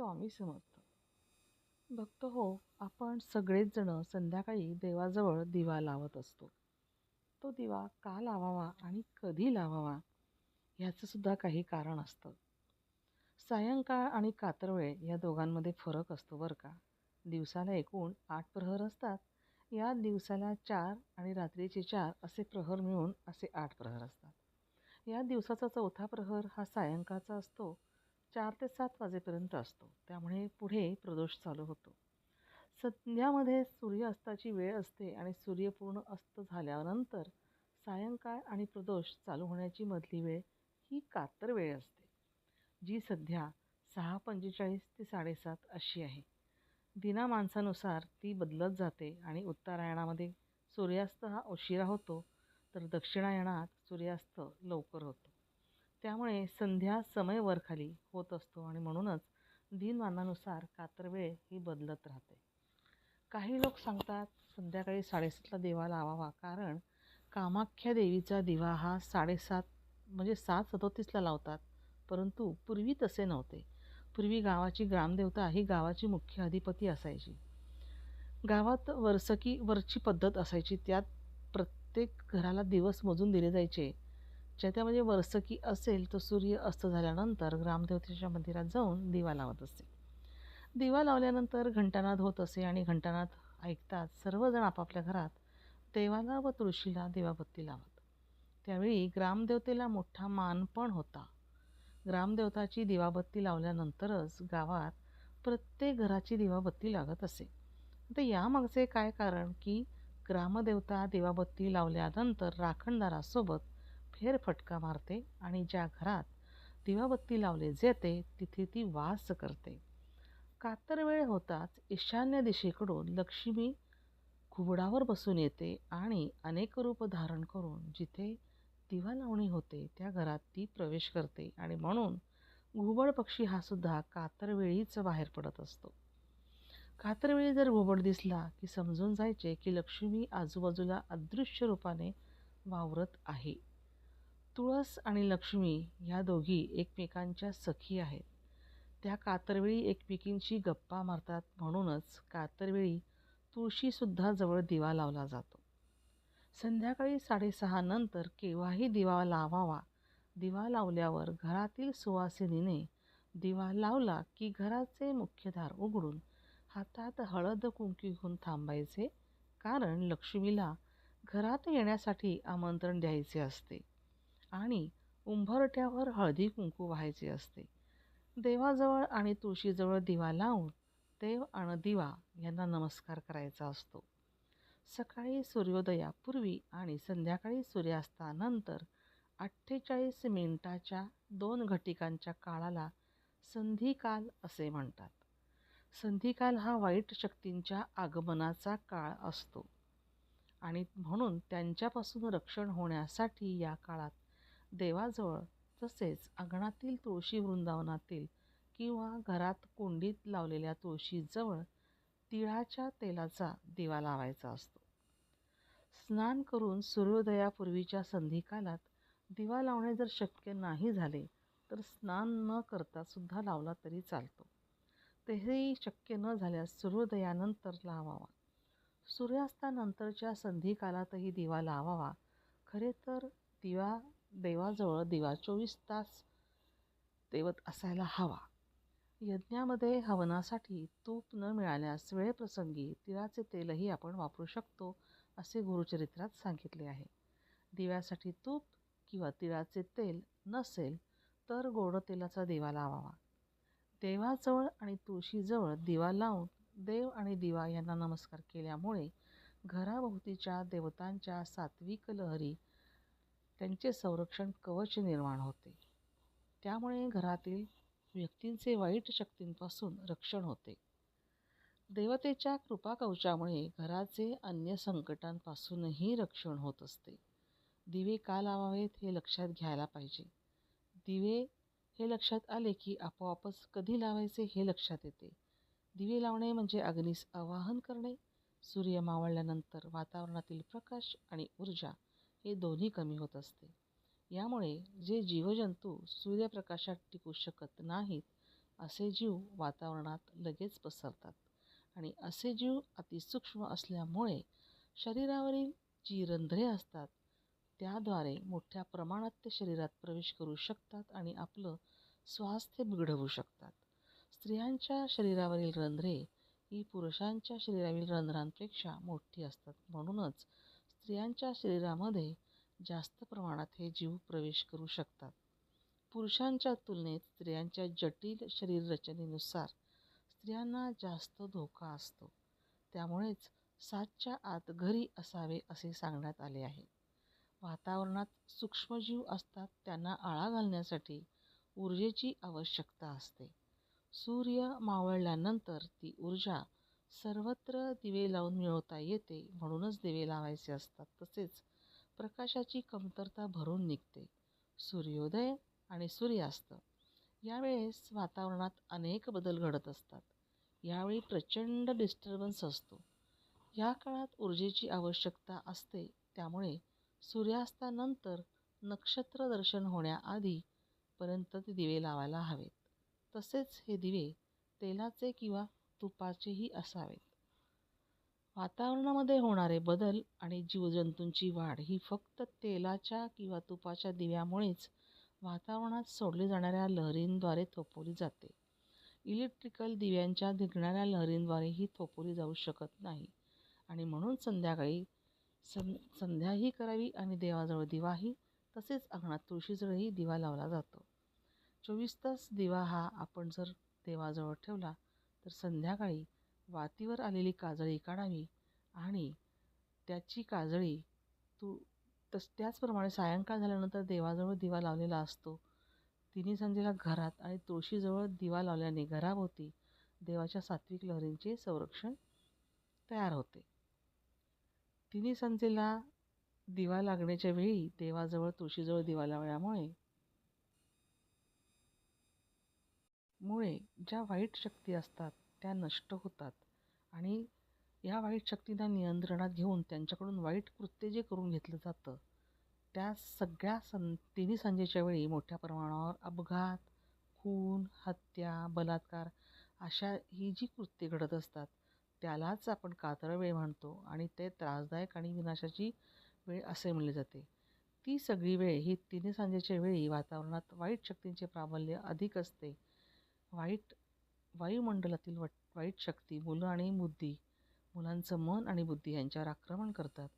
स्वामी समर्थ. भक्त हो आपण सगळेच जण संध्याकाळी देवाजवळ दिवा लावत असतो. तो दिवा का लावावा आणि कधी लावावा ह्याचंसुद्धा काही कारण असतं. सायंकाळ आणि कातरवेळ या दोघांमध्ये फरक असतो बरं का. दिवसाला एकूण आठ प्रहर असतात. या दिवसाला चार आणि रात्रीचे चार असे प्रहर मिळून असे आठ प्रहर असतात. या दिवसाचा चौथा प्रहर हा सायंकाळचा असतो. चार ते सात वाजेपर्यंत असतो. त्यामुळे पुढे प्रदोष चालू होतो. संध्यामध्ये सूर्यास्ताची वेळ असते आणि सूर्य पूर्ण अस्त झाल्यानंतर सायंकाळ आणि प्रदोष चालू होण्याची मधली वेळ ही कातर वेळ असते जी सध्या सहा पंचेचाळीस ते साडेसात अशी आहे. दिना माणसानुसार ती बदलत जाते आणि उत्तरायणामध्ये सूर्यास्त हा उशिरा होतो तर दक्षिणायणात सूर्यास्त लवकर होतो. त्यामुळे संध्या समय वरखाली होत असतो आणि म्हणूनच दिनमानानुसार कातरवेळ ही बदलत राहते. काही लोक सांगतात संध्याकाळी साडेसातला देवा लावावा कारण कामाख्या देवीचा दिवा हा साडेसात म्हणजे सात सदोतीसला लावतात. परंतु पूर्वी तसे नव्हते. पूर्वी गावाची ग्रामदेवता ही गावाची मुख्य अधिपती असायची. गावात वर्सकी वरची पद्धत असायची. त्यात प्रत्येक घराला दिवस मोजून दिले जायचे. चैत्यामध्ये म्हणजे वर्सकी असेल तर सूर्य अस्त झाल्यानंतर ग्रामदेवतेच्या मंदिरात जाऊन दिवा लावत असे दिवा लावल्यानंतर घंटानाद होत असे आणि घंटानाद ऐकतात सर्वजण आपापल्या घरात देवाला व तुळशीला दिवाबत्ती लावत. त्यावेळी ग्रामदेवतेला मोठा मान पण होता. ग्रामदेवताची दिवाबत्ती लावल्यानंतरच गावात प्रत्येक घराची दिवाबत्ती लागत असे. आता यामागचे काय कारण की ग्रामदेवता दिवाबत्ती लावल्यानंतर राखणदारासोबत फेरफटका मारते आणि ज्या घरात दिवाबत्ती लावले जाते तिथे ती वास करते. कातर वेळ होताच ईशान्य दिशेकडून लक्ष्मी घुबडावर बसून येते आणि अनेक रूप धारण करून जिथे दिवा लावणी होते त्या घरात ती प्रवेश करते आणि म्हणून घुबड पक्षी हा सुद्धा कातरवेळीच बाहेर पडत असतो. कातरवेळी जर घुबड दिसला की समजून जायचे की लक्ष्मी आजूबाजूला अदृश्य रूपाने वावरत आहे. तुळस आणि लक्ष्मी ह्या दोघी एकमेकांच्या सखी आहेत. त्या कातरवेळी एकमेकींशी गप्पा मारतात म्हणूनच कातरवेळी तुळशीसुद्धा जवळ दिवा लावला जातो. संध्याकाळी साडेसहा नंतर केव्हाही दिवा लावावा दिवा लावल्यावर घरातील सुवासिनीने दिवा लावला की घराचे मुख्य दार उघडून हातात हळद कुंकी घेऊन थांबायचे कारण लक्ष्मीला घरात येण्यासाठी आमंत्रण द्यायचे असते. आणि उंभरट्यावर हळदी कुंकू व्हायचे असते. देवाजवळ आणि तुळशीजवळ दिवा लावून देव आणि दिवा यांना नमस्कार करायचा असतो. सकाळी सूर्योदयापूर्वी आणि संध्याकाळी सूर्यास्तानंतर अठ्ठेचाळीस मिनिटाच्या दोन घटिकांच्या काळाला संधिकाल असे म्हणतात. संधिकाल हा वाईट शक्तींच्या आगमनाचा काळ असतो आणि म्हणून त्यांच्यापासून रक्षण होण्यासाठी या काळात देवाजवळ तसेच अंगणातील तुळशी वृंदावनातील किंवा घरात कुंडीत लावलेल्या तुळशीजवळ तिळाच्या तेलाचा दिवा लावायचा असतो. स्नान करून सूर्योदयापूर्वीच्या संधिकालात दिवा लावणे जर शक्य नाही झाले तर स्नान न करता सुद्धा लावला तरी चालतो. तेही शक्य न झाल्यास सूर्योदयानंतर लावावा. सूर्यास्तानंतरच्या संधिकालातही दिवा लावावा. खरे तर दिवा देवाजवळ दिवा चोवीस तास तेवत असायला हवा. यज्ञामध्ये हवनासाठी तूप न मिळाल्यास वेळप्रसंगी तिळाचे तेलही आपण वापरू शकतो असे गुरुचरित्रात सांगितले आहे. दिव्यासाठी तूप किंवा तिळाचे तेल नसेल तर गोड तेलाचा दिवा लावावा. देवाजवळ आणि तुळशीजवळ दिवा लावून देव आणि दिवा यांना नमस्कार केल्यामुळे घराभोवतीच्या देवतांच्या सात्विक लहरी त्यांचे संरक्षण कवच निर्माण होते. त्यामुळे घरातील व्यक्तींचे वाईट शक्तींपासून रक्षण होते. देवतेच्या कृपाकवचामुळे घराचे अन्य संकटांपासूनही रक्षण होत असते. दिवे का लावावेत हे लक्षात घ्यायला पाहिजे. दिवे हे लक्षात आले की आपोआपच कधी लावायचे हे लक्षात येते. दिवे लावणे म्हणजे अग्नीस आवाहन करणे. सूर्य मावळल्यानंतर वातावरणातील प्रकाश आणि ऊर्जा हे दोन्ही कमी होत असते. यामुळे जे जीवजंतू सूर्यप्रकाशात टिकू शकत नाहीत असे जीव वातावरणात लगेच पसरतात. आणि असे जीव अतिसूक्ष्म असल्यामुळे शरीरावरील जी रंध्रे असतात त्याद्वारे मोठ्या प्रमाणात ते शरीरात प्रवेश करू शकतात आणि आपलं स्वास्थ्य बिघडवू शकतात. स्त्रियांच्या शरीरावरील रंध्रे ही पुरुषांच्या शरीरावरील रंध्रांपेक्षा मोठी असतात म्हणूनच स्त्रियांच्या शरीरामध्ये जास्त प्रमाणात हे जीव प्रवेश करू शकतात. पुरुषांच्या तुलनेत स्त्रियांच्या जटिल शरीररचनेनुसार स्त्रियांना जास्त धोका असतो. त्यामुळेच सातच्या आत घरी असावे असे सांगण्यात आले आहे. वातावरणात सूक्ष्मजीव असतात त्यांना आळा घालण्यासाठी ऊर्जेची आवश्यकता असते. सूर्य मावळल्यानंतर ती ऊर्जा सर्वत्र दिवे लावून मिळवता येते म्हणूनच दिवे लावायचे असतात तसेच प्रकाशाची कमतरता भरून निघते. सूर्योदय आणि सूर्यास्त यावेळेस वातावरणात अनेक बदल घडत असतात. यावेळी प्रचंड डिस्टर्बन्स असतो. या काळात ऊर्जेची आवश्यकता असते त्यामुळे सूर्यास्तानंतर नक्षत्र दर्शन होण्याआधी पर्यंत ते दिवे लावायला हवेत. तसेच हे दिवे तेलाचे किंवा तुपाचेही असावेत. वातावरणामध्ये होणारे बदल आणि जीवजंतूंची वाढ ही फक्त तेलाच्या किंवा तुपाच्या दिव्यामुळेच वातावरणात सोडली जाणाऱ्या लहरींद्वारे थोपवली जाते. इलेक्ट्रिकल दिव्यांच्या निघणाऱ्या लहरींद्वारे ही थोपवली जाऊ शकत नाही. आणि म्हणून संध्याकाळी सं संध्याही करावी आणि देवाजवळ दिवाही तसेच अंगणात तुळशीजवळही दिवा लावला जातो. चोवीस तास दिवा हा आपण जर देवाजवळ ठेवला तर संध्याकाळी वातीवर आलेली काजळी काढावी आणि त्याची काजळी तू तस त्याचप्रमाणे सायंकाळ झाल्यानंतर देवाजवळ दिवा लावलेला असतो. तिन्ही संध्येला घरात आणि तुळशीजवळ दिवा लावल्याने घराभोवती देवाच्या सात्विक लहरींचे संरक्षण तयार होते. तिन्ही संध्येला दिवा लागण्याच्या वेळी देवाजवळ तुळशीजवळ दिवा लावल्यामुळे मुळे ज्या वाईट शक्ती असतात त्या नष्ट होतात. आणि या वाईट शक्तींना नियंत्रणात घेऊन त्यांच्याकडून वाईट कृत्य जे करून घेतलं जातं त्या सगळ्या सं तिन्ही संजेच्या वेळी मोठ्या प्रमाणावर अपघात खून हत्या बलात्कार अशा ही जी कृत्ये घडत असतात त्यालाच आपण कातळ वेळ म्हणतो आणि ते त्रासदायक आणि विनाशाची वेळ असे म्हणले जाते. ती सगळी वेळ ही तिन्ही सांजेच्या वेळी वातावरणात वाईट शक्तींचे प्राबल्य अधिक असते. वाईट वायुमंडलातील वट वाईट शक्ती मुलं आणि बुद्धी मुलांचं मन आणि बुद्धी यांच्यावर आक्रमण करतात.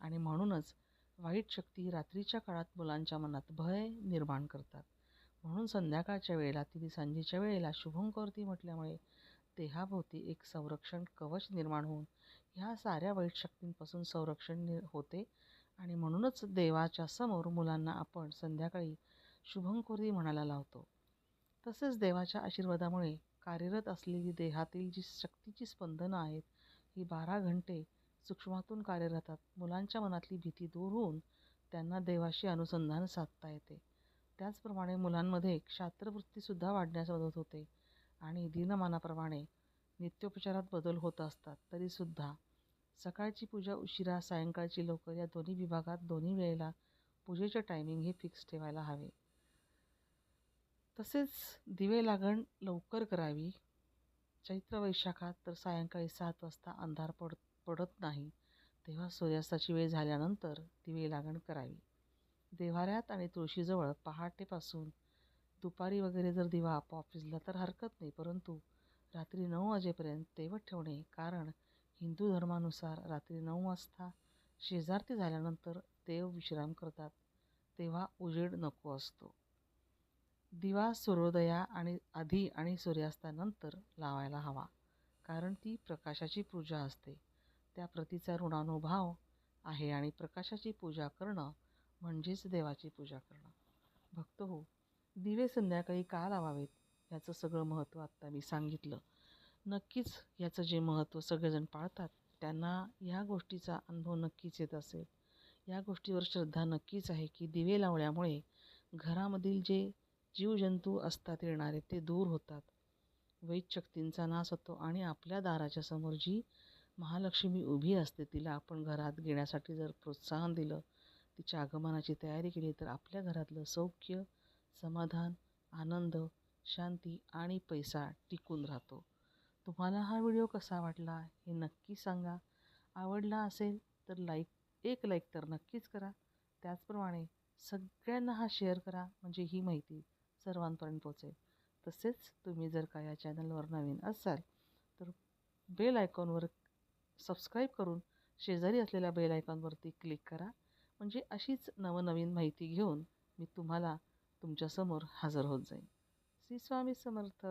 आणि म्हणूनच वाईट शक्ती रात्रीच्या काळात मुलांच्या मनात भय निर्माण करतात. म्हणून संध्याकाळच्या वेळेला तिथे सांजेच्या वेळेला शुभंकवरती म्हटल्यामुळे देहाभोवती एक संरक्षण कवच निर्माण होऊन ह्या साऱ्या वाईट शक्तींपासून संरक्षण नि होते. आणि म्हणूनच देवाच्या समोर मुलांना आपण संध्याकाळी शुभंकोरी म्हणायला लावतो. तसेच देवाच्या आशीर्वादामुळे कार्यरत असलेली देहातील जी शक्तीची स्पंदनं आहेत ही बारा घंटे सूक्ष्मातून कार्यरत राहतात मुलांच्या मनातली भीती दूर होऊन त्यांना देवाशी अनुसंधान साधता येते. त्याचप्रमाणे मुलांमध्ये क्षात्रवृत्तीसुद्धा वाढण्यास मदत होते आणि दिनमानाप्रमाणे नित्योपचारात बदल होत असतात. तरीसुद्धा सकाळची पूजा उशिरा सायंकाळची लवकर या दोन्ही विभागात दोन्ही वेळेला पूजेचे टायमिंग हे फिक्स ठेवायला हवे. तसेच दिवे लागण लवकर करावी. चैत्र वैशाखात तर सायंकाळी सात वाजता अंधार पड पडत नाही. तेव्हा सूर्यास्ताची वेळ झाल्यानंतर दिवे लागण करावी. देवाऱ्यात आणि तुळशीजवळ पहाटेपासून दुपारी वगैरे जर दिवा आपोआप विजला तर हरकत नाही. परंतु रात्री नऊ वाजेपर्यंत तेवत ठेवणे कारण हिंदू धर्मानुसार रात्री नऊ वाजता शेजारती झाल्यानंतर देव विश्राम करतात. तेव्हा उजेड नको असतो. दिवा सूर्योदया आणि आधी आणि सूर्यास्तानंतर लावायला हवा कारण ती प्रकाशाची पूजा असते. त्या प्रतीचा ऋणानुभाव आहे आणि प्रकाशाची पूजा करणं म्हणजेच देवाची पूजा करणं. भक्त हो दिवे संध्याकाळी का लावावेत याचं सगळं महत्त्व आत्ता मी सांगितलं. नक्कीच याचं जे महत्त्व सगळेजण पाळतात त्यांना या गोष्टीचा अनुभव नक्कीच येत असेल. या गोष्टीवर श्रद्धा नक्कीच आहे की दिवे लावल्यामुळे घरामधील जे जीवजंतू असतात येणारे ते दूर होतात. वैद शक्तींचा नाश होतो आणि आपल्या दाराच्या समोर जी महालक्ष्मी उभी असते तिला आपण घरात घेण्यासाठी जर प्रोत्साहन दिलं तिच्या आगमनाची तयारी केली तर आपल्या घरातलं सौख्य समाधान आनंद शांती आणि पैसा टिकून राहतो. तुम्हाला हा व्हिडिओ कसा वाटला हे नक्की सांगा. आवडला असेल तर लाईक एक लाईक तर नक्कीच करा. त्याचप्रमाणे सगळ्यांना हा शेअर करा. म्हणजे ही माहिती सर्वांपर्यंत पोचेल तसेच तुम्ही जर का या चॅनलवर नवीन असाल तर बेल आयकॉनवर सबस्क्राईब करून शेजारी असलेल्या बेल आयकॉनवरती क्लिक करा. म्हणजे अशीच नवनवीन माहिती घेऊन मी तुम्हाला तुमच्यासमोर हजर होत जाईन. श्री स्वामी समर्थ.